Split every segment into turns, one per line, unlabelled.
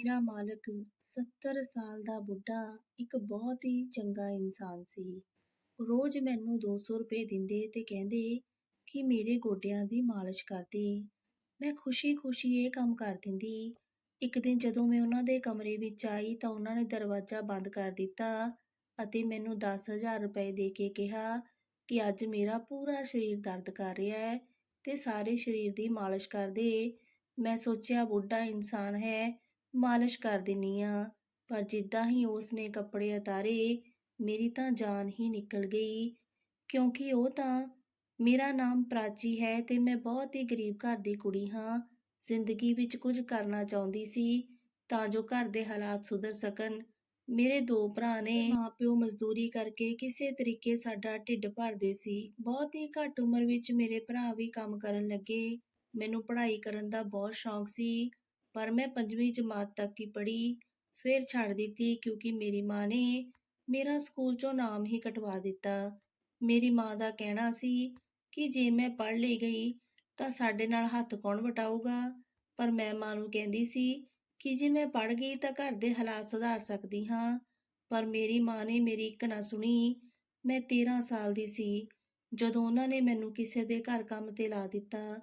ਮੇਰਾ ਮਾਲਕ 70 ਸਾਲ ਦਾ ਬੁੱਢਾ ਇੱਕ ਬਹੁਤ ਹੀ ਚੰਗਾ ਇਨਸਾਨ ਸੀ। ਰੋਜ਼ ਮੈਨੂੰ 200 ਰੁਪਏ ਦਿੰਦੇ ਤੇ ਕਹਿੰਦੇ ਕਿ ਮੇਰੇ ਗੋਡਿਆਂ ਦੀ ਮਾਲਿਸ਼ ਕਰਦੇ ਮੈਂ ਖੁਸ਼ੀ-ਖੁਸ਼ੀ ਇਹ ਕੰਮ ਕਰ ਦਿੰਦੀ। ਇੱਕ ਦਿਨ ਜਦੋਂ ਮੈਂ ਉਹਨਾਂ ਦੇ ਕਮਰੇ ਵਿੱਚ ਆਈ ਤਾਂ ਉਹਨਾਂ ਨੇ ਦਰਵਾਜ਼ਾ ਬੰਦ ਕਰ ਦਿੱਤਾ ਅਤੇ ਮੈਨੂੰ 10000 ਰੁਪਏ ਦੇ ਕੇ ਕਿਹਾ ਕਿ ਅੱਜ ਮੇਰਾ ਪੂਰਾ ਸਰੀਰ ਦਰਦ ਕਰ ਰਿਹਾ ਹੈ ਤੇ ਸਾਰੇ ਸਰੀਰ ਦੀ ਮਾਲਿਸ਼ ਕਰ ਦੇ। ਮੈਂ ਸੋਚਿਆ ਬੁੱਢਾ ਇਨਸਾਨ ਹੈ, ਮਾਲਿਸ਼ ਕਰ ਦਿੰਨੀ ਆਂ, ਪਰ ਜਿੱਦਾਂ ਹੀ ਉਸ ਨੇ ਕੱਪੜੇ ਉਤਾਰੇ ਮੇਰੀ ਤਾਂ ਜਾਨ ਹੀ ਨਿਕਲ ਗਈ ਕਿਉਂਕਿ ਉਹ ਤਾਂ ਮੇਰਾ ਨਾਮ ਪ੍ਰਾਚੀ ਹੈ ਤੇ ਮੈਂ ਬਹੁਤ ਹੀ ਗਰੀਬ ਘਰ ਦੀ ਕੁੜੀ ਹਾਂ। ਜ਼ਿੰਦਗੀ ਵਿੱਚ ਕੁਝ ਕਰਨਾ ਚਾਹੁੰਦੀ ਸੀ ਤਾਂ ਜੋ ਘਰ ਦੇ ਹਾਲਾਤ ਸੁਧਰ ਸਕਣ। ਮੇਰੇ ਦੋ ਭਰਾ ਨੇ ਮਾਂ-ਪਿਓ ਮਜ਼ਦੂਰੀ ਕਰਕੇ ਕਿਸੇ ਤਰੀਕੇ ਸਾਡਾ ਢਿੱਡ ਭਰਦੇ ਸੀ। ਬਹੁਤ ਹੀ ਘੱਟ ਉਮਰ ਵਿੱਚ ਮੇਰੇ ਭਰਾ ਵੀ ਕੰਮ ਕਰਨ ਲੱਗੇ। ਮੈਨੂੰ ਪੜ੍ਹਾਈ ਕਰਨ ਦਾ ਬਹੁਤ ਸ਼ੌਂਕ ਸੀ ਪਰ ਮੈਂ ਪੰਜਵੀਂ ਜਮਾਤ ਤੱਕ ਹੀ ਪੜ੍ਹੀ, ਫਿਰ ਛੱਡ ਦਿੱਤੀ ਕਿਉਂਕਿ ਮੇਰੀ ਮਾਂ ਨੇ ਮੇਰਾ ਸਕੂਲ 'ਚੋਂ ਨਾਮ ਹੀ ਕਟਵਾ ਦਿੱਤਾ। ਮੇਰੀ ਮਾਂ ਦਾ ਕਹਿਣਾ ਸੀ ਕਿ ਜੇ ਮੈਂ ਪੜ੍ਹ ਲਈ ਗਈ ਤਾਂ ਸਾਡੇ ਨਾਲ ਹੱਥ ਕੌਣ ਵਟਾਊਗਾ, ਪਰ ਮੈਂ ਮਾਂ ਨੂੰ ਕਹਿੰਦੀ ਸੀ ਕਿ ਜੇ ਮੈਂ ਪੜ੍ਹ ਗਈ ਤਾਂ ਘਰ ਦੇ ਹਾਲਾਤ ਸੁਧਾਰ ਸਕਦੀ ਹਾਂ, ਪਰ ਮੇਰੀ ਮਾਂ ਨੇ ਮੇਰੀ ਇੱਕ ਨਾ ਸੁਣੀ। ਮੈਂ 13 ਸਾਲ ਦੀ ਸੀ ਜਦੋਂ ਉਹਨਾਂ ਨੇ ਮੈਨੂੰ ਕਿਸੇ ਦੇ ਘਰ ਕੰਮ ਤੇ ਲਾ ਦਿੱਤਾ।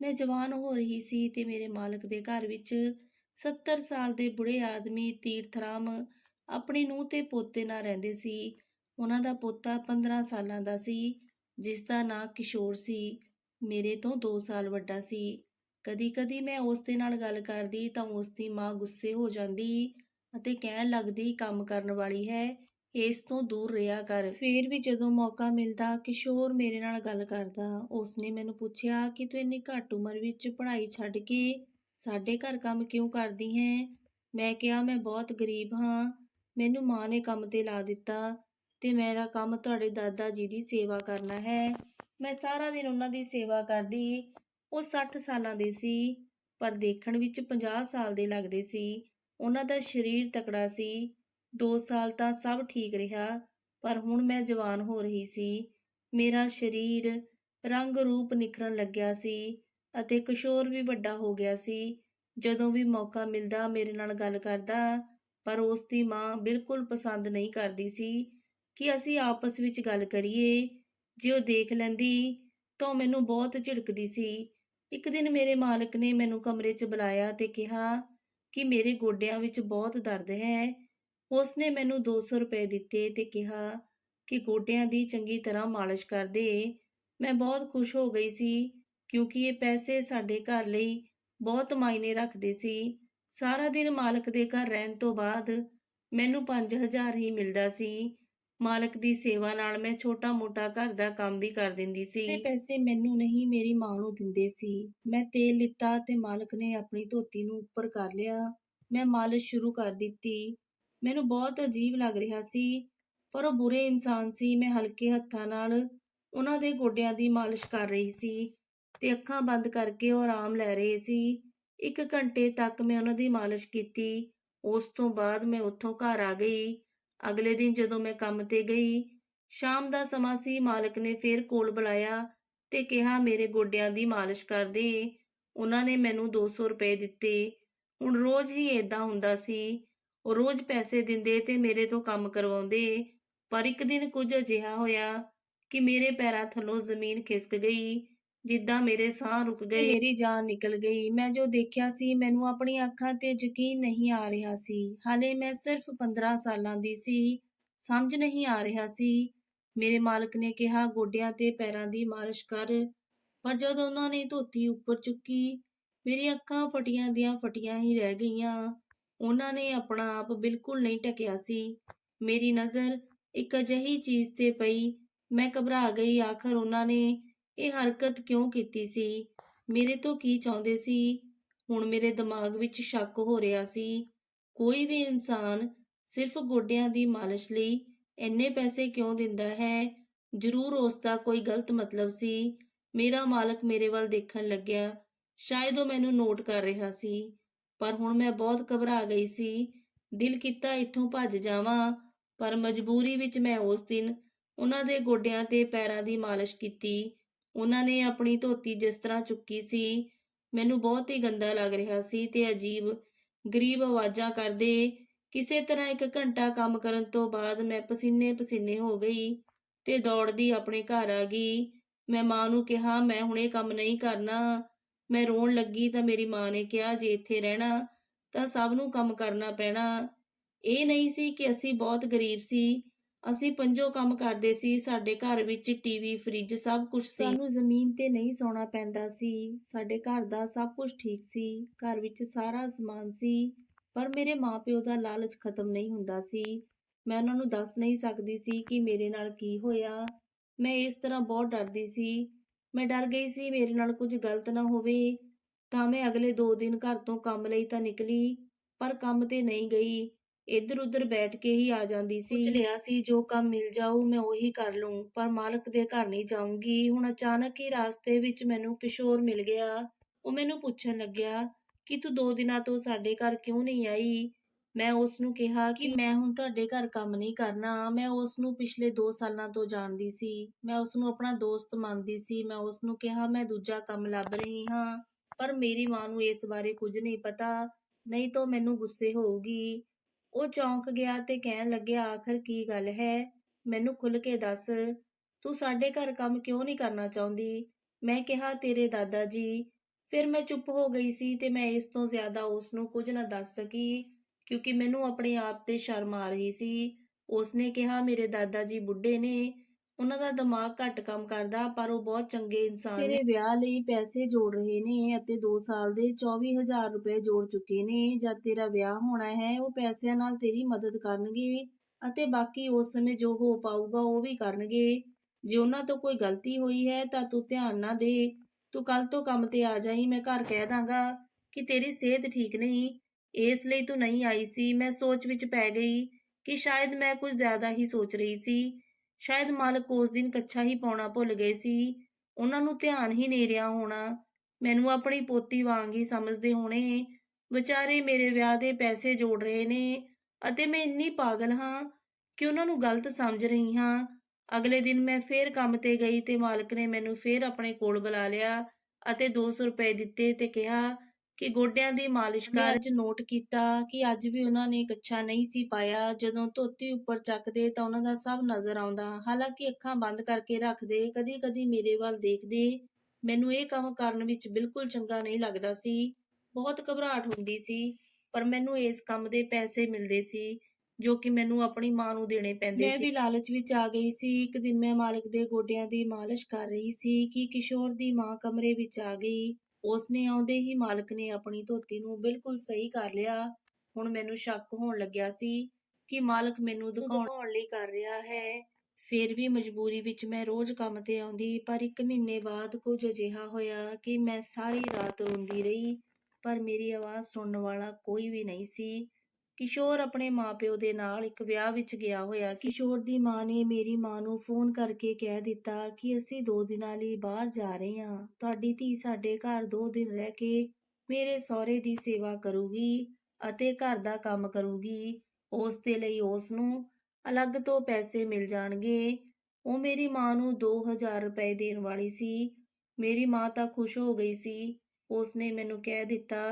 ਮੈਂ ਜਵਾਨ ਹੋ ਰਹੀ ਸੀ ਤੇ ਮੇਰੇ ਮਾਲਕ ਦੇ ਘਰ ਵਿੱਚ 70 ਸਾਲ ਦੇ ਬੁੜੇ ਆਦਮੀ ਤੀਰਥ-ਰਾਮ ਆਪਣੀ ਨੂੰਹ ਤੇ ਪੋਤੇ ਨਾਲ ਰਹਿੰਦੇ ਸੀ। ਉਹਨਾਂ ਦਾ ਪੋਤਾ 15 ਸਾਲਾਂ ਦਾ ਸੀ ਜਿਸ ਦਾ ਨਾਂ ਕਿਸ਼ੋਰ ਸੀ, ਮੇਰੇ ਤੋਂ 2 ਸਾਲ ਵੱਡਾ ਸੀ। ਕਦੀ-ਕਦੀ ਮੈਂ ਉਸ ਦੇ ਨਾਲ ਗੱਲ ਕਰਦੀ ਤਾਂ ਉਸ ਦੀ ਮਾਂ ਗੁੱਸੇ ਹੋ ਜਾਂਦੀ ਅਤੇ ਕਹਿਣ ਲੱਗਦੀ ਕੰਮ ਕਰਨ ਵਾਲੀ ਹੈ, ਇਸ ਤੋਂ ਦੂਰ ਰਿਹਾ ਕਰ। ਫਿਰ ਵੀ ਜਦੋਂ ਮੌਕਾ ਮਿਲਦਾ ਕਿਸ਼ੋਰ ਮੇਰੇ ਨਾਲ ਗੱਲ ਕਰਦਾ। ਉਸਨੇ ਮੈਨੂੰ ਪੁੱਛਿਆ ਕਿ ਤੂੰ ਇੰਨੀ ਘੱਟ ਉਮਰ ਵਿੱਚ ਪੜ੍ਹਾਈ ਛੱਡ ਕੇ ਸਾਡੇ ਘਰ ਕੰਮ ਕਿਉਂ ਕਰਦੀ ਹੈ ਮੈਂ ਕਿਹਾ ਮੈਂ ਬਹੁਤ ਗਰੀਬ ਹਾਂ, ਮੈਨੂੰ ਮਾਂ ਨੇ ਕੰਮ ਤੇ ਲਾ ਦਿੱਤਾ ਤੇ ਮੇਰਾ ਕੰਮ ਤੁਹਾਡੇ ਦਾਦਾ ਜੀ ਦੀ ਸੇਵਾ ਕਰਨਾ ਹੈ। ਮੈਂ ਸਾਰਾ ਦਿਨ ਉਹਨਾਂ ਦੀ ਸੇਵਾ ਕਰਦੀ। ਉਹ 60 ਸਾਲਾਂ ਦੇ ਸੀ ਪਰ ਦੇਖਣ ਵਿੱਚ 50 ਸਾਲ ਦੇ ਲੱਗਦੇ ਸੀ। ਉਹਨਾਂ ਦਾ ਸਰੀਰ ਤਕੜਾ ਸੀ। 2 ਸਾਲ ਤਾਂ ਸਭ ਠੀਕ ਰਿਹਾ, ਪਰ ਹੁਣ ਮੈਂ ਜਵਾਨ ਹੋ ਰਹੀ ਸੀ। ਮੇਰਾ ਸਰੀਰ ਰੰਗ-ਰੂਪ ਨਿਖਰਨ ਲੱਗਿਆ ਸੀ ਅਤੇ ਕਿਸ਼ੋਰ ਵੀ ਵੱਡਾ ਹੋ ਗਿਆ ਸੀ। ਜਦੋਂ ਵੀ ਮੌਕਾ ਮਿਲਦਾ ਮੇਰੇ ਨਾਲ ਗੱਲ ਕਰਦਾ, ਪਰ ਉਸ ਦੀ ਮਾਂ ਬਿਲਕੁਲ ਪਸੰਦ ਨਹੀਂ ਕਰਦੀ ਸੀ ਕਿ ਅਸੀਂ ਆਪਸ ਵਿੱਚ ਗੱਲ ਕਰੀਏ। ਜੇ ਉਹ ਦੇਖ ਲੈਂਦੀ ਤਾਂ ਉਹ ਮੈਨੂੰ ਬਹੁਤ ਝਿੜਕਦੀ ਸੀ। ਇੱਕ ਦਿਨ ਮੇਰੇ ਮਾਲਕ ਨੇ ਮੈਨੂੰ ਕਮਰੇ 'ਚ ਬੁਲਾਇਆ ਤੇ ਕਿਹਾ ਕਿ ਮੇਰੇ ਗੋਡਿਆਂ ਵਿੱਚ ਬਹੁਤ ਦਰਦ ਹੈ। ਉਸ ਨੇ ਮੈਨੂੰ 200 ਰੁਪਏ ਦਿੱਤੇ ਤੇ ਕਿਹਾ ਕਿ ਗੋਡਿਆਂ ਦੀ ਚੰਗੀ ਤਰ੍ਹਾਂ ਮਾਲਿਸ਼ ਕਰ ਦੇ। ਮੈਂ ਬਹੁਤ ਖੁਸ਼ ਹੋ ਗਈ ਸੀ ਕਿਉਂਕਿ ਇਹ ਪੈਸੇ ਸਾਡੇ ਘਰ ਲਈ ਬਹੁਤ ਮਾਇਨੇ ਰੱਖਦੇ ਸੀ। ਸਾਰਾ ਦਿਨ ਮਾਲਕ ਦੇ ਘਰ ਰਹਿਣ ਤੋਂ ਬਾਅਦ ਮੈਨੂੰ 5000 ਹੀ ਮਿਲਦਾ ਸੀ। ਮਾਲਕ ਦੀ ਸੇਵਾ ਨਾਲ ਮੈਂ ਛੋਟਾ-ਮੋਟਾ ਘਰ ਦਾ ਕੰਮ ਵੀ ਕਰ ਦਿੰਦੀ ਸੀ। ਇਹ ਪੈਸੇ ਮੈਨੂੰ ਨਹੀਂ, ਮੇਰੀ ਮਾਂ ਨੂੰ ਦਿੰਦੇ ਸੀ। ਮੈਂ ਤੇਲ ਲਿੱਤਾ ਤੇ ਮਾਲਕ ਨੇ ਆਪਣੀ ਧੋਤੀ ਨੂੰ ਉੱਪਰ ਕਰ ਲਿਆ। ਮੈਂ ਮਾਲਿਸ਼ ਸ਼ੁਰੂ ਕਰ ਦਿੱਤੀ। ਮੈਨੂੰ ਬਹੁਤ ਅਜੀਬ ਲੱਗ ਰਿਹਾ ਸੀ ਪਰ ਉਹ ਬੁਰੇ ਇਨਸਾਨ ਸੀ। ਮੈਂ ਹਲਕੇ ਹੱਥਾਂ ਨਾਲ ਉਹਨਾਂ ਦੇ ਗੋਡਿਆਂ ਦੀ ਮਾਲਿਸ਼ ਕਰ ਰਹੀ ਸੀ ਤੇ ਅੱਖਾਂ ਬੰਦ ਕਰਕੇ ਉਹ ਆਰਾਮ ਲੈ ਰਹੇ ਸੀ। ਇੱਕ ਘੰਟੇ ਤੱਕ ਮੈਂ ਉਹਨਾਂ ਦੀ ਮਾਲਿਸ਼ ਕੀਤੀ। ਉਸ ਤੋਂ ਬਾਅਦ ਮੈਂ ਉੱਥੋਂ ਘਰ ਆ ਗਈ। ਅਗਲੇ ਦਿਨ ਜਦੋਂ ਮੈਂ ਕੰਮ ਤੇ ਗਈ, ਸ਼ਾਮ ਦਾ ਸਮਾਂ ਸੀ ਮਾਲਕ ਨੇ ਫਿਰ ਕੋਲ ਬੁਲਾਇਆ ਤੇ ਕਿਹਾ ਮੇਰੇ ਗੋਡਿਆਂ ਦੀ ਮਾਲਿਸ਼ ਕਰ ਦੇ। ਉਹਨਾਂ ਨੇ ਮੈਨੂੰ 200 ਰੁਪਏ ਦਿੱਤੇ। ਹੁਣ ਰੋਜ਼ ਹੀ ਏਦਾਂ ਹੁੰਦਾ ਸੀ। ਉਹ ਰੋਜ਼ ਪੈਸੇ ਦਿੰਦੇ ਤੇ ਮੇਰੇ ਤੋਂ ਕੰਮ ਕਰਵਾਉਂਦੇ ਪਰ ਇੱਕ ਦਿਨ ਕੁਝ ਅਜਿਹਾ ਹੋਇਆ ਕਿ ਮੇਰੇ ਪੈਰਾਂ ਥੱਲੋਂ ਜ਼ਮੀਨ ਖਿਸਕ ਗਈ, ਜਿੱਦਾਂ ਮੇਰੇ ਸਾਹ ਰੁਕ ਗਏ। ਮੇਰੀ ਜਾਨ ਨਿਕਲ ਗਈ। ਮੈਂ ਜੋ ਦੇਖਿਆ ਸੀ ਮੈਨੂੰ ਆਪਣੀਆਂ ਅੱਖਾਂ ਤੇ ਯਕੀਨ ਨਹੀਂ ਆ ਰਿਹਾ ਸੀ। ਹਾਲੇ ਮੈਂ ਸਿਰਫ 15 ਸਾਲਾਂ ਦੀ ਸੀ। ਸਮਝ ਨਹੀਂ ਆ ਰਿਹਾ ਸੀ। ਮੇਰੇ ਮਾਲਕ ਨੇ ਕਿਹਾ ਗੋਡਿਆਂ ਤੇ ਪੈਰਾਂ ਦੀ ਮਾਲਿਸ਼ ਕਰ ਪਰ ਜਦੋਂ ਉਹਨਾਂ ਨੇ ਧੋਤੀ ਉੱਪਰ ਚੁੱਕੀ ਮੇਰੀਆਂ ਅੱਖਾਂ ਫਟੀਆਂ ਦੀਆਂ ਫਟੀਆਂ ਹੀ ਰਹਿ ਗਈਆਂ। ਉਹਨਾਂ ਨੇ ਆਪਣਾ ਆਪ ਬਿਲਕੁਲ ਨਹੀਂ ਢੱਕਿਆ ਸੀ। ਮੇਰੀ ਨਜ਼ਰ ਇੱਕ ਅਜਿਹੀ ਚੀਜ਼ ਤੇ ਪਈ, ਮੈਂ ਘਬਰਾ ਗਈ ਆਖਰ ਉਹਨਾਂ ਨੇ ਇਹ ਹਰਕਤ ਕਿਉਂ ਕੀਤੀ ਸੀ, ਮੇਰੇ ਤੋਂ ਕੀ ਚਾਹੁੰਦੇ ਸੀ। ਹੁਣ ਮੇਰੇ ਦਿਮਾਗ ਵਿੱਚ ਸ਼ੱਕ ਹੋ ਰਿਹਾ ਸੀ। ਕੋਈ ਵੀ ਇਨਸਾਨ ਸਿਰਫ ਗੋਡਿਆਂ ਦੀ ਮਾਲਿਸ਼ ਲਈ ਇੰਨੇ ਪੈਸੇ ਕਿਉਂ ਦਿੰਦਾ ਹੈ। ਜ਼ਰੂਰ ਉਸ ਦਾ ਕੋਈ ਗਲਤ ਮਤਲਬ ਸੀ। ਮੇਰਾ ਮਾਲਕ ਮੇਰੇ ਵੱਲ ਦੇਖਣ ਲੱਗਿਆ। ਸ਼ਾਇਦ ਉਹ ਮੈਨੂੰ ਨੋਟ ਕਰ ਰਿਹਾ ਸੀ ਪਰ ਹੁਣ ਮੈਂ ਬਹੁਤ ਘਬਰਾ ਗਈ ਸੀ। ਦਿਲ ਕੀਤਾ ਇੱਥੋਂ ਭੱਜ ਜਾਵਾਂ ਪਰ ਮਜਬੂਰੀ ਵਿੱਚ ਮੈਂ ਉਸ ਦਿਨ ਉਹਨਾਂ ਦੇ ਗੋਡਿਆਂ ਤੇ ਪੈਰਾਂ ਦੀ ਮਾਲਿਸ਼ ਕੀਤੀ। ਉਹਨਾਂ ਨੇ ਆਪਣੀ ਧੋਤੀ ਜਿਸ ਤਰ੍ਹਾਂ ਚੁੱਕੀ ਸੀ, ਮੈਨੂੰ ਬਹੁਤ ਹੀ ਗੰਦਾ ਲੱਗ ਰਿਹਾ ਸੀ ਤੇ ਅਜੀਬ ਗਰੀਬ ਆਵਾਜ਼ਾਂ ਕਰਦੇ ਕਿਸੇ ਤਰ੍ਹਾਂ ਇੱਕ ਘੰਟਾ ਕੰਮ ਕਰਨ ਤੋਂ ਬਾਅਦ ਮੈਂ ਪਸੀਨੇ-ਪਸੀਨੇ ਹੋ ਗਈ ਤੇ ਦੌੜਦੀ ਆਪਣੇ ਘਰ ਆ ਗਈ ਮੈਂ ਮਾਂ ਨੂੰ ਕਿਹਾ ਮੈਂ ਹੁਣ ਇਹ ਕੰਮ ਨਹੀਂ ਕਰਨਾ ਮੈਂ ਰੋਣ ਲੱਗੀ ਤਾਂ ਮੇਰੀ ਮਾਂ ਨੇ ਕਿਹਾ, ਜੇ ਇੱਥੇ ਰਹਿਣਾ ਤਾਂ ਸਭ ਨੂੰ ਕੰਮ ਕਰਨਾ ਪੈਣਾ। ਇਹ ਨਹੀਂ ਸੀ ਕਿ ਅਸੀਂ ਬਹੁਤ ਗਰੀਬ ਸੀ। ਅਸੀਂ ਪੰਜੋ ਕੰਮ ਕਰਦੇ ਸੀ। ਸਾਡੇ ਘਰ ਵਿੱਚ ਟੀਵੀ ਫ੍ਰਿਜ ਸਭ ਕੁਝ ਸੀ। ਸਾਨੂੰ ਜ਼ਮੀਨ ਤੇ ਨਹੀਂ ਸੌਣਾ ਪੈਂਦਾ ਸੀ। ਸਾਡੇ ਘਰ ਦਾ ਸਭ ਕੁਝ ਠੀਕ ਸੀ। ਘਰ ਵਿੱਚ ਸਾਰਾ ਸਮਾਨ ਸੀ। ਪਰ ਮੇਰੇ ਮਾਪਿਓ ਦਾ ਲਾਲਚ ਖਤਮ ਨਹੀਂ ਹੁੰਦਾ ਸੀ। ਮੈਂ ਉਹਨਾਂ ਨੂੰ ਦੱਸ ਨਹੀਂ ਸਕਦੀ ਸੀ ਕਿ ਮੇਰੇ ਨਾਲ ਕੀ ਹੋਇਆ। ਮੈਂ ਇਸ ਤਰ੍ਹਾਂ ਬਹੁਤ ਡਰਦੀ ਸੀ। ਮੈਂ ਡਰ ਗਈ ਸੀ, ਮੇਰੇ ਨਾਲ ਕੁਝ ਗਲਤ ਨਾ ਹੋਵੇ। ਤਾਂ ਮੈਂ ਅਗਲੇ 2 ਦਿਨ ਘਰ ਤੋਂ ਕੰਮ ਲਈ ਤਾਂ ਨਿਕਲੀ, ਪਰ ਕੰਮ ਤੇ ਨਹੀਂ ਗਈ। ਇੱਧਰ ਉੱਧਰ ਬੈਠ ਕੇ ਹੀ ਆ ਜਾਂਦੀ ਸੀ। ਲਿਆ ਸੀ, ਜੋ ਕੰਮ ਮਿਲ ਜਾਊ ਮੈਂ ਉਹੀ ਕਰ ਲੂੰ ਪਰ ਮਾਲਕ ਦੇ ਘਰ ਨਹੀਂ ਜਾਊਂਗੀ। ਹੁਣ ਅਚਾਨਕ ਹੀ ਰਾਸਤੇ ਵਿੱਚ ਮੈਨੂੰ ਕਿਸ਼ੋਰ ਮਿਲ ਗਿਆ। ਉਹ ਮੈਨੂੰ ਪੁੱਛਣ ਲੱਗਿਆ ਕਿ ਤੂੰ 2 ਦਿਨਾਂ ਤੋਂ ਸਾਡੇ ਘਰ ਕਿਉਂ ਨਹੀਂ ਆਈ? ਮੈਂ ਉਸ ਨੂੰ ਕਿਹਾ ਕਿ ਮੈਂ ਹੁਣ ਤੁਹਾਡੇ ਘਰ ਕੰਮ ਨਹੀਂ ਕਰਨਾ। ਮੈਂ ਉਸ ਨੂੰ ਪਿਛਲੇ 2 ਸਾਲਾਂ ਤੋਂ ਜਾਣਦੀ ਸੀ। ਮੈਂ ਉਸ ਨੂੰ ਆਪਣਾ ਦੋਸਤ ਮੰਨਦੀ ਸੀ। ਮੈਂ ਉਸ ਨੂੰ ਕਿਹਾ ਮੈਂ ਦੂਜਾ ਕੰਮ ਲੱਭ ਰਹੀ ਹਾਂ ਪਰ ਮੇਰੀ ਮਾਂ ਨੂੰ ਇਸ ਬਾਰੇ ਕੁਝ ਨਹੀਂ ਪਤਾ। ਨਹੀਂ ਤਾਂ ਮੈਨੂੰ ਗੁੱਸੇ ਹੋਊਗੀ। ਉਹ ਚੌਂਕ ਗਿਆ ਤੇ ਕਹਿਣ ਲੱਗਿਆ ਆਖਰ ਕੀ ਗੱਲ ਹੈ? ਮੈਨੂੰ ਖੁੱਲ ਕੇ ਦੱਸ ਤੂੰ ਸਾਡੇ ਘਰ ਕੰਮ ਕਿਉਂ ਨਹੀਂ ਕਰਨਾ ਚਾਹੁੰਦੀ? ਮੈਂ ਕਿਹਾ ਤੇਰੇ ਦਾਦਾ ਜੀ ਫਿਰ ਮੈਂ ਚੁੱਪ ਹੋ ਗਈ ਸੀ ਤੇ ਮੈਂ ਇਸ ਤੋਂ ਜ਼ਿਆਦਾ ਉਸ ਨੂੰ ਕੁਝ ਨਾ ਦੱਸ ਸਕੀ। ਕਿਉਂਕਿ ਮੈਨੂੰ ਆਪਣੇ ਆਪ ਤੇ ਸ਼ਰਮ ਆ ਰਹੀ ਸੀ। ਉਸਨੇ ਕਿਹਾ, ਮੇਰੇ ਦਾਦਾ ਜੀ ਬੁੱਢੇ ਨੇ। ਉਹਨਾਂ ਦਾ ਦਿਮਾਗ ਘੱਟ ਕੰਮ ਕਰਦਾ, ਪਰ ਉਹ ਬਹੁਤ ਚੰਗੇ ਇਨਸਾਨ ਨੇ। ਵਿਆਹ ਲਈ ਪੈਸੇ ਜੋੜ ਰਹੇ ਨੇ ਅਤੇ 2 ਸਾਲ ਦੇ 24000 ਰੁਪਏ ਜੋੜ ਚੁੱਕੇ ਨੇ। ਜਦ ਤੇਰਾ ਵਿਆਹ ਹੋਣਾ ਹੈ, ਉਹ ਪੈਸਿਆਂ ਨਾਲ ਤੇਰੀ ਮਦਦ ਕਰਨਗੇ ਅਤੇ ਬਾਕੀ ਉਸ ਸਮੇਂ ਜੋ ਹੋ ਪਾਊਗਾ, ਉਹ ਵੀ ਕਰਨਗੇ। ਜੇ ਉਹਨਾਂ ਤੋਂ ਕੋਈ ਗਲਤੀ ਹੋਈ ਹੈ, ਤਾਂ ਤੂੰ ਧਿਆਨ ਨਾ ਦੇ। ਤੂੰ ਕੱਲ ਤੋਂ ਕੰਮ ਤੇ ਆ ਜਾਈ, ਮੈਂ ਘਰ ਕਹਿ ਦਾਂਗਾ ਕਿ ਤੇਰੀ ਸਿਹਤ ਠੀਕ ਨਹੀਂ। ਇਸ ਲਈ ਤੂੰ ਨਹੀਂ ਆਈ ਸੀ। ਮੈਂ ਸੋਚ ਵਿੱਚ ਪੈ ਗਈ ਕਿ ਸ਼ਾਇਦ ਮੈਂ ਕੁਝ ਜ਼ਿਆਦਾ ਹੀ ਸੋਚ ਰਹੀ ਸੀ। ਸ਼ਾਇਦ ਮਾਲਕ ਉਸ ਦਿਨ ਕੱਛਾ ਹੀ ਪਾਉਣਾ ਭੁੱਲ ਗਏ ਸੀ। ਉਹਨਾਂ ਨੂੰ ਧਿਆਨ ਹੀ ਨਹੀਂ ਰਿਹਾ ਹੋਣਾ। ਮੈਨੂੰ ਆਪਣੀ ਪੋਤੀ ਵਾਂਗ ਹੀ ਸਮਝਦੇ ਹੋਣੇ। ਵਿਚਾਰੇ ਮੇਰੇ ਵਿਆਹ ਦੇ ਪੈਸੇ ਜੋੜ ਰਹੇ ਨੇ ਅਤੇ ਮੈਂ ਇੰਨੀ ਪਾਗਲ ਹਾਂ ਕਿ ਉਹਨਾਂ ਨੂੰ ਗਲਤ ਸਮਝ ਰਹੀ ਹਾਂ। ਅਗਲੇ ਦਿਨ ਮੈਂ ਫੇਰ ਕੰਮ ਤੇ ਗਈ ਤੇ ਮਾਲਕ ਨੇ ਮੈਨੂੰ ਫੇਰ ਆਪਣੇ ਕੋਲ ਬੁਲਾ ਲਿਆ ਅਤੇ 200 ਰੁਪਏ ਦਿੱਤੇ ਤੇ ਕਿਹਾ ਕਿ ਗੋਡਿਆਂ ਦੀ ਮਾਲਿਸ਼ ਕਰ ਅੱਜ ਨੋਟ ਕੀਤਾ ਕਿ ਅੱਜ ਵੀ ਉਹਨਾਂ ਨੇ ਕੱਛਾ ਨਹੀਂ ਸੀ ਪਾਇਆ। ਜਦੋਂ ਧੋਤੀ ਉੱਪਰ ਚੱਕਦੇ ਤਾਂ ਉਹਨਾਂ ਦਾ ਸਭ ਨਜ਼ਰ ਆਉਂਦਾ। ਹਾਲਾਂਕਿ ਅੱਖਾਂ ਬੰਦ ਕਰਕੇ ਰੱਖਦੇ ਕਦੀ-ਕਦੀ ਮੇਰੇ ਵੱਲ ਦੇਖਦੇ। ਮੈਨੂੰ ਇਹ ਕੰਮ ਕਰਨ ਵਿੱਚ ਬਿਲਕੁਲ ਚੰਗਾ ਨਹੀਂ ਲੱਗਦਾ ਸੀ। ਬਹੁਤ ਘਬਰਾਹਟ ਹੁੰਦੀ ਸੀ ਪਰ ਮੈਨੂੰ ਇਸ ਕੰਮ ਦੇ ਪੈਸੇ ਮਿਲਦੇ ਸੀ ਜੋ ਕਿ ਮੈਨੂੰ ਆਪਣੀ ਮਾਂ ਨੂੰ ਦੇਣੇ ਪੈਂਦੇ ਸੀ। ਮੈਂ ਵੀ ਲਾਲਚ ਵਿੱਚ ਆ ਗਈ ਸੀ। ਇੱਕ ਦਿਨ ਮੈਂ ਮਾਲਕ ਦੇ ਗੋਡਿਆਂ ਦੀ ਮਾਲਿਸ਼ ਕਰ ਰਹੀ ਸੀ ਕਿ ਕਿਸ਼ੋਰ ਦੀ ਮਾਂ ਕਮਰੇ ਵਿੱਚ ਆ ਗਈ। ਉਸਨੇ ਆਉਂਦੇ ਹੀ ਮਾਲਕ ਨੇ ਆਪਣੀ ਧੋਤੀ ਨੂੰ ਬਿਲਕੁਲ ਸਹੀ ਕਰ ਲਿਆ। ਹੁਣ ਮੈਨੂੰ ਸ਼ੱਕ ਹੋਣ ਲੱਗਿਆ ਸੀ ਕਿ ਮਾਲਕ ਮੈਨੂੰ ਦਿਖਾਉਣ ਲਈ ਕਰ ਰਿਹਾ ਹੈ। ਫਿਰ ਵੀ ਮਜਬੂਰੀ ਵਿੱਚ ਮੈਂ ਰੋਜ਼ ਕੰਮ ਤੇ ਆਉਂਦੀ ਪਰ ਇੱਕ ਮਹੀਨੇ ਬਾਅਦ ਕੁਝ ਅਜਿਹਾ ਹੋਇਆ ਕਿ ਮੈਂ ਸਾਰੀ ਰਾਤ ਰੋਂਦੀ ਰਹੀ ਪਰ ਮੇਰੀ ਆਵਾਜ਼ ਸੁਣਨ ਵਾਲਾ ਕੋਈ ਵੀ ਨਹੀਂ ਸੀ। ਕਿਸ਼ੋਰ ਆਪਣੇ ਮਾਪਿਓ ਦੇ ਨਾਲ ਇੱਕ ਵਿਆਹ ਵਿੱਚ ਗਿਆ ਹੋਇਆ ਕਿਸ਼ੋਰ ਦੀ ਮਾਂ ਨੇ ਮੇਰੀ ਮਾਂ ਨੂੰ ਫੋਨ ਕਰਕੇ ਕਹਿ ਦਿੱਤਾ ਕਿ ਅਸੀਂ 2 ਦਿਨਾਂ ਲਈ ਬਾਹਰ ਜਾ ਰਹੇ ਹਾਂ। ਤੁਹਾਡੀ ਧੀ ਸਾਡੇ ਘਰ 2 ਦਿਨ ਰਹਿ ਕੇ ਮੇਰੇ ਸਹੁਰੇ ਦੀ ਸੇਵਾ ਕਰੂਗੀ ਅਤੇ ਘਰ ਦਾ ਕੰਮ ਕਰੂਗੀ। ਉਸ ਦੇ ਲਈ ਉਸ ਨੂੰ ਅਲੱਗ ਤੋਂ ਪੈਸੇ ਮਿਲ ਜਾਣਗੇ। ਉਹ ਮੇਰੀ ਮਾਂ ਨੂੰ 2000 ਰੁਪਏ ਦੇਣ ਵਾਲੀ ਸੀ। ਮੇਰੀ ਮਾਂ ਤਾਂ ਖੁਸ਼ ਹੋ ਗਈ ਸੀ। ਉਸਨੇ ਮੈਨੂੰ ਕਹਿ ਦਿੱਤਾ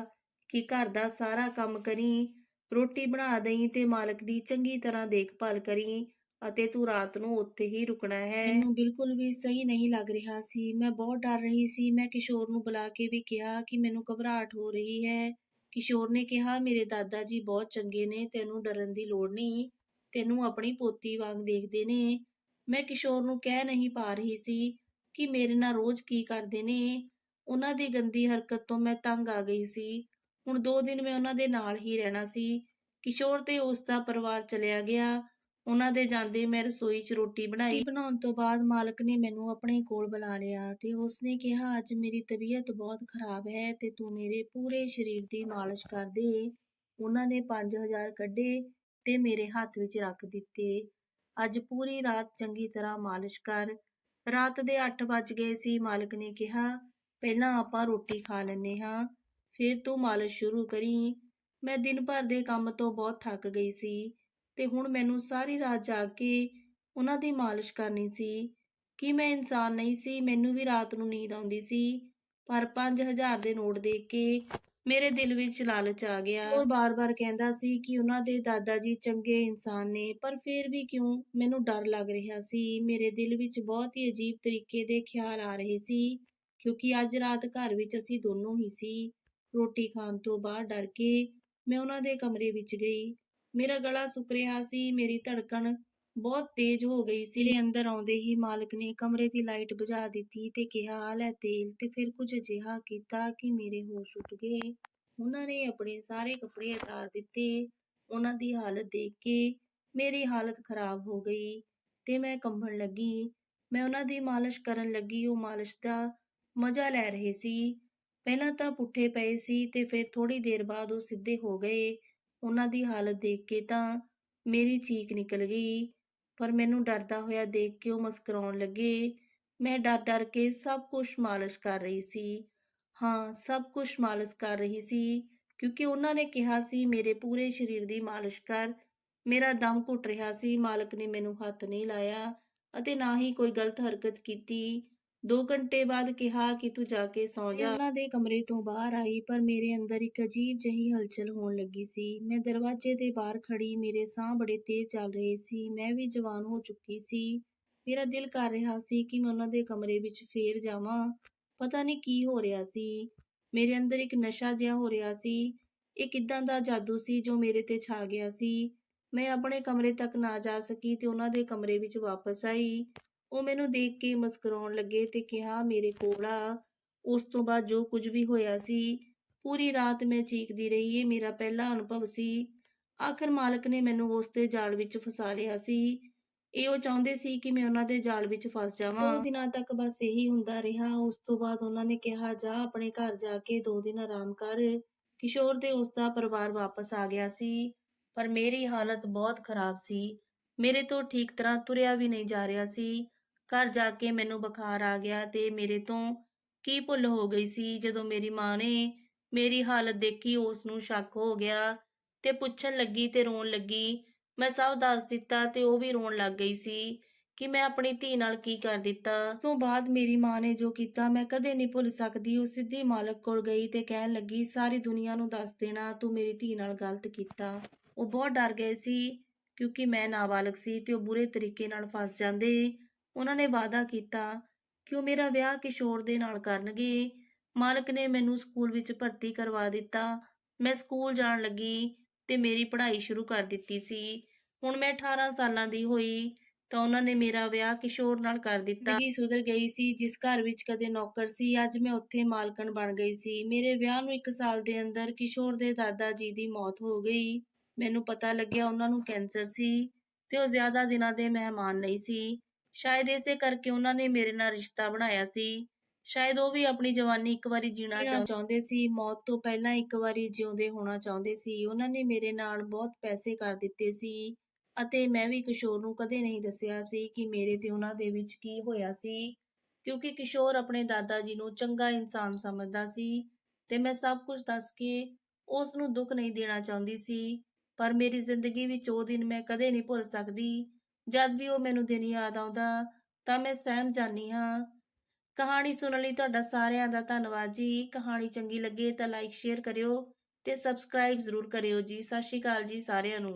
ਕਿ ਘਰ ਦਾ ਸਾਰਾ ਕੰਮ ਕਰੀ ਰੋਟੀ ਬਣਾ ਦਈ ਤੇ ਮਾਲਕ ਦੀ ਚੰਗੀ ਤਰ੍ਹਾਂ ਦੇਖਭਾਲ ਕਰੀ ਅਤੇ ਤੂੰ ਰਾਤ ਨੂੰ ਉੱਥੇ ਹੀ ਰੁਕਣਾ ਹੈ। ਮੈਨੂੰ ਬਿਲਕੁਲ ਵੀ ਸਹੀ ਨਹੀਂ ਲੱਗ ਰਿਹਾ ਸੀ। ਮੈਂ ਬਹੁਤ ਡਰ ਰਹੀ ਸੀ। ਮੈਂ ਕਿਸ਼ੋਰ ਨੂੰ ਬੁਲਾ ਕੇ ਵੀ ਕਿਹਾ ਕਿ ਮੈਨੂੰ ਘਬਰਾਹਟ ਹੋ ਰਹੀ ਹੈ। ਕਿਸ਼ੋਰ ਨੇ ਕਿਹਾ, ਮੇਰੇ ਦਾਦਾ ਜੀ ਬਹੁਤ ਚੰਗੇ ਨੇ, ਤੈਨੂੰ ਡਰਨ ਦੀ ਲੋੜ ਨਹੀਂ। ਤੈਨੂੰ ਆਪਣੀ ਪੋਤੀ ਵਾਂਗ ਦੇਖਦੇ ਨੇ। ਮੈਂ ਕਿਸ਼ੋਰ ਨੂੰ ਕਹਿ ਨਹੀਂ ਪਾ ਰਹੀ ਸੀ ਕਿ ਮੇਰੇ ਨਾਲ ਰੋਜ਼ ਕੀ ਕਰਦੇ ਨੇ। ਉਹਨਾਂ ਦੀ ਗੰਦੀ ਹਰਕਤ ਤੋਂ ਮੈਂ ਤੰਗ ਆ ਗਈ ਸੀ। ਹੁਣ 2 ਦਿਨ ਮੈਂ ਉਹਨਾਂ ਦੇ ਨਾਲ ਹੀ ਰਹਿਣਾ ਸੀ। ਕਿਸ਼ੋਰ ਤੇ ਉਸ ਦਾ ਪਰਿਵਾਰ ਚਲਿਆ ਗਿਆ। ਉਹਨਾਂ ਦੇ ਜਾਂਦੇ ਮੈਂ ਰਸੋਈ 'ਚ ਰੋਟੀ ਬਣਾਈ। ਬਣਾਉਣ ਤੋਂ ਬਾਅਦ ਮਾਲਕ ਨੇ ਮੈਨੂੰ ਆਪਣੇ ਕੋਲ ਬੁਲਾ ਲਿਆ ਤੇ ਉਸਨੇ ਕਿਹਾ, ਅੱਜ ਮੇਰੀ ਤਬੀਅਤ ਬਹੁਤ ਖਰਾਬ ਹੈ ਤੇ ਤੂੰ ਮੇਰੇ ਪੂਰੇ ਸਰੀਰ ਦੀ ਮਾਲਿਸ਼ ਕਰ ਦੇ। ਉਹਨਾਂ ਨੇ 5000 ਕੱਢੇ ਤੇ ਮੇਰੇ ਹੱਥ ਵਿੱਚ ਰੱਖ ਦਿੱਤੇ। ਅੱਜ ਪੂਰੀ ਰਾਤ ਚੰਗੀ ਤਰ੍ਹਾਂ ਮਾਲਿਸ਼ ਕਰ। ਰਾਤ ਦੇ 8 ਵੱਜ ਗਏ ਸੀ। ਮਾਲਕ ਨੇ ਕਿਹਾ, ਪਹਿਲਾਂ ਆਪਾਂ ਰੋਟੀ ਖਾ ਲੈਨੇ ਹਾਂ। ਫਿਰ ਤੂੰ ਮਾਲਿਸ਼ ਸ਼ੁਰੂ ਕਰੀ। ਮੈਂ ਦਿਨ ਭਰ ਦੇ ਕੰਮ ਤੋਂ ਬਹੁਤ ਥੱਕ ਗਈ ਸੀ ਤੇ ਹੁਣ ਮੈਨੂੰ ਸਾਰੀ ਰਾਤ ਜਾਗ ਕੇ ਉਹਨਾਂ ਦੀ ਮਾਲਿਸ਼ ਕਰਨੀ ਸੀ। ਕਿ ਮੈਂ ਇਨਸਾਨ ਨਹੀਂ ਸੀ, ਮੈਨੂੰ ਵੀ ਰਾਤ ਨੂੰ ਨੀਂਦ ਆਉਂਦੀ ਸੀ, ਪਰ 5000 ਦੇ ਨੋਟ ਦੇਖ ਕੇ ਮੇਰੇ ਦਿਲ ਵਿੱਚ ਲਾਲਚ ਆ ਗਿਆ। ਉਹ ਬਾਰ-ਬਾਰ ਕਹਿੰਦਾ ਸੀ ਕਿ ਉਹਨਾਂ ਦੇ ਦਾਦਾ ਜੀ ਚੰਗੇ ਇਨਸਾਨ ਨੇ, ਪਰ ਫਿਰ ਵੀ ਕਿਉਂ? ਮੈਨੂੰ ਡਰ ਲੱਗ ਰਿਹਾ ਸੀ। ਮੇਰੇ ਦਿਲ ਵਿੱਚ ਬਹੁਤ ਹੀ ਅਜੀਬ ਤਰੀਕੇ ਦੇ ਖਿਆਲ ਆ ਰਹੇ ਸੀ, ਕਿਉਂਕਿ ਅੱਜ ਰਾਤ ਘਰ ਵਿੱਚ ਅਸੀਂ ਦੋਨੋਂ ਹੀ ਸੀ। ਰੋਟੀ ਖਾਣ ਤੋਂ ਬਾਅਦ ਡਰ ਕੇ ਮੈਂ ਉਹਨਾਂ ਦੇ ਕਮਰੇ ਵਿੱਚ ਗਈ। ਮੇਰਾ ਗਲਾ ਸੁੱਕ ਰਿਹਾ ਸੀ, ਮੇਰੀ ਧੜਕਣ ਬਹੁਤ ਤੇਜ਼ ਹੋ ਗਈ ਸੀ। ਮੇਰੇ ਅੰਦਰ ਆਉਂਦੇ ਹੀ ਮਾਲਕ ਨੇ ਕਮਰੇ ਦੀ ਲਾਈਟ ਬੁਝਾ ਦਿੱਤੀ ਤੇ ਕਿਹਾ, ਲੈ ਤੇਲ ਤੇ ਫਿਰ ਕੁਝ ਅਜਿਹਾ ਕੀਤਾ ਕਿ ਮੇਰੇ ਹੋਸ਼ ਉੱਡ ਗਏ। ਉਹਨਾਂ ਨੇ ਆਪਣੇ ਸਾਰੇ ਕੱਪੜੇ ਉਤਾਰ ਦਿੱਤੇ। ਉਹਨਾਂ ਦੀ ਹਾਲਤ ਦੇਖ ਕੇ ਮੇਰੀ ਹਾਲਤ ਖਰਾਬ ਹੋ ਗਈ ਤੇ ਮੈਂ ਕੰਬਣ ਲੱਗੀ। ਮੈਂ ਉਹਨਾਂ ਦੀ ਮਾਲਿਸ਼ ਕਰਨ ਲੱਗੀ। ਉਹ ਮਾਲਿਸ਼ ਦਾ ਮਜ਼ਾ ਲੈ ਰਹੇ ਸੀ। ਪਹਿਲਾਂ ਤਾਂ ਪੁੱਠੇ ਪਏ ਸੀ ਤੇ ਫਿਰ ਥੋੜੀ ਦੇਰ ਬਾਅਦ ਉਹ ਸਿੱਧੇ ਹੋ ਗਏ। ਉਹਨਾਂ ਦੀ ਹਾਲਤ ਦੇਖ ਕੇ ਤਾਂ ਮੇਰੀ ਚੀਕ ਨਿਕਲ ਗਈ, ਪਰ ਮੈਨੂੰ ਡਰਦਾ ਹੋਇਆ ਦੇਖ ਕੇ ਉਹ ਮੁਸਕਰਾਉਣ ਲੱਗੇ। ਮੈਂ ਡਰ ਡਰ ਕੇ ਸਭ ਕੁਝ ਮਾਲਿਸ਼ ਕਰ ਰਹੀ ਸੀ। ਹਾਂ, ਸਭ ਕੁਝ ਮਾਲਿਸ਼ ਕਰ ਰਹੀ ਸੀ, ਕਿਉਂਕਿ ਉਹਨਾਂ ਨੇ ਕਿਹਾ ਸੀ ਮੇਰੇ ਪੂਰੇ ਸਰੀਰ ਦੀ ਮਾਲਿਸ਼ ਕਰ। ਮੇਰਾ ਦਮ ਘੁੱਟ ਰਿਹਾ ਸੀ, ਮਾਲਕ ਨੇ ਮੈਨੂੰ ਹੱਥ ਨਹੀਂ ਲਾਇਆ ਅਤੇ ਨਾ ਹੀ ਕੋਈ ਗਲਤ ਹਰਕਤ ਕੀਤੀ। 2 ਘੰਟੇ ਬਾਅਦ ਕਿਹਾ ਕਿ ਤੂੰ ਜਾ ਕੇ ਸੌਂ ਜਾ। ਉਹਨਾਂ ਦੇ ਕਮਰੇ ਤੋਂ ਬਾਹਰ ਆਈ ਪਰ ਮੇਰੇ ਅੰਦਰ ਇੱਕ ਅਜੀਬ ਜਿਹੀ ਹਲਚਲ ਹੋਣ ਲੱਗੀ ਸੀ। ਮੈਂ ਦਰਵਾਜ਼ੇ ਦੇ ਬਾਹਰ ਖੜੀ ਮੇਰੇ ਸਾਹ ਬੜੇ ਤੇਜ਼ ਚੱਲ ਰਹੇ ਸੀ। ਮੈਂ ਵੀ ਜਵਾਨ ਹੋ ਚੁੱਕੀ ਸੀ। ਮੇਰਾ ਦਿਲ ਕਰ ਰਿਹਾ ਸੀ ਕਿ ਮੈਂ ਉਹਨਾਂ ਦੇ ਕਮਰੇ ਵਿੱਚ ਫੇਰ ਜਾਵਾਂ। ਪਤਾ ਨਹੀਂ ਕੀ ਹੋ ਰਿਹਾ ਸੀ। ਮੇਰੇ ਅੰਦਰ ਇੱਕ ਨਸ਼ਾ ਜਿਹਾ ਹੋ ਰਿਹਾ ਸੀ। ਇਹ ਕਿੱਦਾਂ ਦਾ ਜਾਦੂ ਸੀ ਜੋ ਮੇਰੇ ਤੇ ਛਾ ਗਿਆ ਸੀ। ਮੈਂ ਆਪਣੇ ਕਮਰੇ ਤੱਕ ਨਾ ਜਾ ਸਕੀ ਤੇ ਉਹਨਾਂ ਦੇ ਕਮਰੇ ਵਿੱਚ ਵਾਪਸ ਆਈ। ਉਹ ਮੈਨੂੰ ਦੇਖ ਕੇ ਮੁਸਕਰਾਉਣ ਲੱਗੇ ਤੇ ਕਿਹਾ, ਮੇਰੇ ਕੋਲ ਆ। ਉਸ ਤੋਂ ਬਾਅਦ ਜੋ ਕੁਝ ਵੀ ਹੋਇਆ ਸੀ, ਪੂਰੀ ਰਾਤ ਮੈਂ ਚੀਕਦੀ ਰਹੀ। ਇਹ ਮੇਰਾ ਪਹਿਲਾ ਅਨੁਭਵ ਸੀ। ਆਖਰ ਮਾਲਕ ਨੇ ਮੈਨੂੰ ਉਸ ਦੇ ਜਾਲ ਵਿੱਚ ਫਸਾ ਲਿਆ ਸੀ। ਇਹ ਉਹ ਚਾਹੁੰਦੇ ਸੀ ਕਿ ਮੈਂ ਉਹਨਾਂ ਦੇ ਜਾਲ ਵਿੱਚ ਫਸ ਜਾਵਾਂ। ਦੋ ਦਿਨਾਂ ਤੱਕ ਬਸ ਇਹੀ ਹੁੰਦਾ ਰਿਹਾ। ਉਸ ਤੋਂ ਬਾਅਦ ਉਹਨਾਂ ਨੇ ਕਿਹਾ, ਜਾ ਆਪਣੇ ਘਰ ਜਾ ਕੇ ਦੋ ਦਿਨ ਆਰਾਮ ਕਰ। ਕਿਸ਼ੋਰ ਤੇ ਉਸ ਦਾ ਪਰਿਵਾਰ ਵਾਪਸ ਆ ਗਿਆ ਸੀ। ਪਰ ਮੇਰੀ ਹਾਲਤ ਬਹੁਤ ਖਰਾਬ ਸੀ। ਮੇਰੇ ਤੋਂ ਠੀਕ ਤਰ੍ਹਾਂ ਤੁਰਿਆ ਵੀ ਨਹੀਂ ਜਾ ਰਿਹਾ ਸੀ। ਘਰ ਜਾ ਕੇ ਮੈਨੂੰ ਬੁਖਾਰ ਆ ਗਿਆ ਤੇ ਮੇਰੇ ਤੋਂ ਕੀ ਭੁੱਲ ਹੋ ਗਈ ਸੀ? ਜਦੋਂ ਮੇਰੀ ਮਾਂ ਨੇ ਮੇਰੀ ਹਾਲਤ ਦੇਖੀ ਉਸ ਨੂੰ ਸ਼ੱਕ ਹੋ ਗਿਆ ਤੇ ਪੁੱਛਣ ਲੱਗੀ ਤੇ ਰੋਣ ਲੱਗੀ। ਮੈਂ ਸਭ ਦੱਸ ਦਿੱਤਾ ਤੇ ਉਹ ਵੀ ਰੋਣ ਲੱਗ ਗਈ ਸੀ ਕਿ ਮੈਂ ਆਪਣੀ ਧੀ ਨਾਲ ਕੀ ਕਰ ਦਿੱਤਾ। ਉਸ ਤੋਂ ਬਾਅਦ ਮੇਰੀ ਮਾਂ ਨੇ ਜੋ ਕੀਤਾ, ਮੈਂ ਕਦੇ ਨਹੀਂ ਭੁੱਲ ਸਕਦੀ। ਉਹ ਸਿੱਧੀ ਮਾਲਕ ਕੋਲ ਗਈ ਤੇ ਕਹਿਣ ਲੱਗੀ, ਸਾਰੀ ਦੁਨੀਆ ਨੂੰ ਦੱਸ ਦੇਣਾ, ਤੂੰ ਮੇਰੀ ਧੀ ਨਾਲ ਗਲਤ ਕੀਤਾ। ਉਹ ਬਹੁਤ ਡਰ ਗਏ ਸੀ ਕਿਉਂਕਿ ਮੈਂ ਨਾਬਾਲਗ ਸੀ ਤੇ ਉਹ ਬੁਰੇ ਤਰੀਕੇ ਨਾਲ ਫਸ ਜਾਂਦੇ ਉਹਨਾਂ ਨੇ ਵਾਅਦਾ ਕੀਤਾ ਕਿ ਉਹ ਮੇਰਾ ਵਿਆਹ ਕਿਸ਼ੋਰ ਦੇ ਨਾਲ ਕਰਨਗੇ। ਮਾਲਕ ਨੇ ਮੈਨੂੰ ਸਕੂਲ ਵਿੱਚ ਭਰਤੀ ਕਰਵਾ ਦਿੱਤਾ। ਮੈਂ ਸਕੂਲ ਜਾਣ ਲੱਗੀ ਤੇ ਮੇਰੀ ਪੜ੍ਹਾਈ ਸ਼ੁਰੂ ਕਰ ਦਿੱਤੀ ਸੀ। ਹੁਣ ਮੈਂ 18 ਸਾਲਾਂ ਦੀ ਹੋਈ ਤਾਂ ਉਹਨਾਂ ਨੇ ਮੇਰਾ ਵਿਆਹ ਕਿਸ਼ੋਰ ਨਾਲ ਕਰ ਦਿੱਤਾ। ਜ਼ਿੰਦਗੀ ਸੁਧਰ ਗਈ ਸੀ, ਜਿਸ ਘਰ ਵਿੱਚ ਕਦੇ ਨੌਕਰ ਸੀ, ਅੱਜ ਮੈਂ ਉੱਥੇ ਮਾਲਕਣ ਬਣ ਗਈ ਸੀ। ਮੇਰੇ ਵਿਆਹ ਨੂੰ 1 ਸਾਲ ਦੇ ਅੰਦਰ ਕਿਸ਼ੋਰ ਦੇ ਦਾਦਾ ਜੀ ਦੀ ਮੌਤ ਹੋ ਗਈ। ਮੈਨੂੰ ਪਤਾ ਲੱਗਿਆ ਉਹਨਾਂ ਨੂੰ ਕੈਂਸਰ ਸੀ ਤੇ ਉਹ ਜ਼ਿਆਦਾ ਦਿਨਾਂ ਦੇ ਮਹਿਮਾਨ ਨਹੀਂ ਸੀ। ਸ਼ਾਇਦ ਇਸੇ ਕਰਕੇ ਉਹਨਾਂ ਨੇ ਮੇਰੇ ਨਾਲ ਰਿਸ਼ਤਾ ਬਣਾਇਆ ਸੀ। ਸ਼ਾਇਦ ਉਹ ਵੀ ਆਪਣੀ ਜਵਾਨੀ ਇੱਕ ਵਾਰੀ ਜੀਣਾ ਚਾਹੁੰਦੇ ਸੀ ਮੌਤ ਤੋਂ ਪਹਿਲਾਂ ਇੱਕ ਵਾਰੀ ਜਿਉਂਦੇ ਹੋਣਾ ਚਾਹੁੰਦੇ ਸੀ। ਉਹਨਾਂ ਨੇ ਮੇਰੇ ਨਾਲ ਬਹੁਤ ਪੈਸੇ ਕਰ ਦਿੱਤੇ ਸੀ ਅਤੇ ਮੈਂ ਵੀ ਕਿਸ਼ੋਰ ਨੂੰ ਕਦੇ ਨਹੀਂ ਦੱਸਿਆ ਸੀ ਕਿ ਮੇਰੇ ਤੇ ਉਹਨਾਂ ਦੇ ਵਿੱਚ ਕੀ ਹੋਇਆ ਸੀ ਕਿਉਂਕਿ ਕਿਸ਼ੋਰ ਆਪਣੇ ਦਾਦਾ ਜੀ ਨੂੰ ਚੰਗਾ ਇਨਸਾਨ ਸਮਝਦਾ ਸੀ ਤੇ ਮੈਂ ਸਭ ਕੁਝ ਦੱਸ ਕੇ ਉਸ ਨੂੰ ਦੁੱਖ ਨਹੀਂ ਦੇਣਾ ਚਾਹੁੰਦੀ ਸੀ। ਪਰ ਮੇਰੀ ਜ਼ਿੰਦਗੀ ਵਿੱਚ ਉਹ ਦਿਨ ਮੈਂ ਕਦੇ ਨਹੀਂ ਭੁੱਲ ਸਕਦੀ ਜਦ ਵੀ ਉਹ ਮੈਨੂੰ ਦਿਨ ਯਾਦ ਆਉਂਦਾ ਤਾਂ ਮੈਂ ਸਹਿਮ ਜਾਂਦੀ ਹਾਂ। ਕਹਾਣੀ ਸੁਣਨ ਲਈ ਤੁਹਾਡਾ ਸਾਰਿਆਂ ਦਾ ਧੰਨਵਾਦ ਜੀ। ਕਹਾਣੀ ਚੰਗੀ ਲੱਗੇ ਤਾਂ ਲਾਈਕ ਸ਼ੇਅਰ ਕਰਿਓ ਤੇ ਸਬਸਕ੍ਰਾਈਬ ਜ਼ਰੂਰ ਕਰਿਓ ਜੀ। ਸਤਿ ਸ਼੍ਰੀ ਅਕਾਲ ਜੀ ਸਾਰਿਆਂ ਨੂੰ।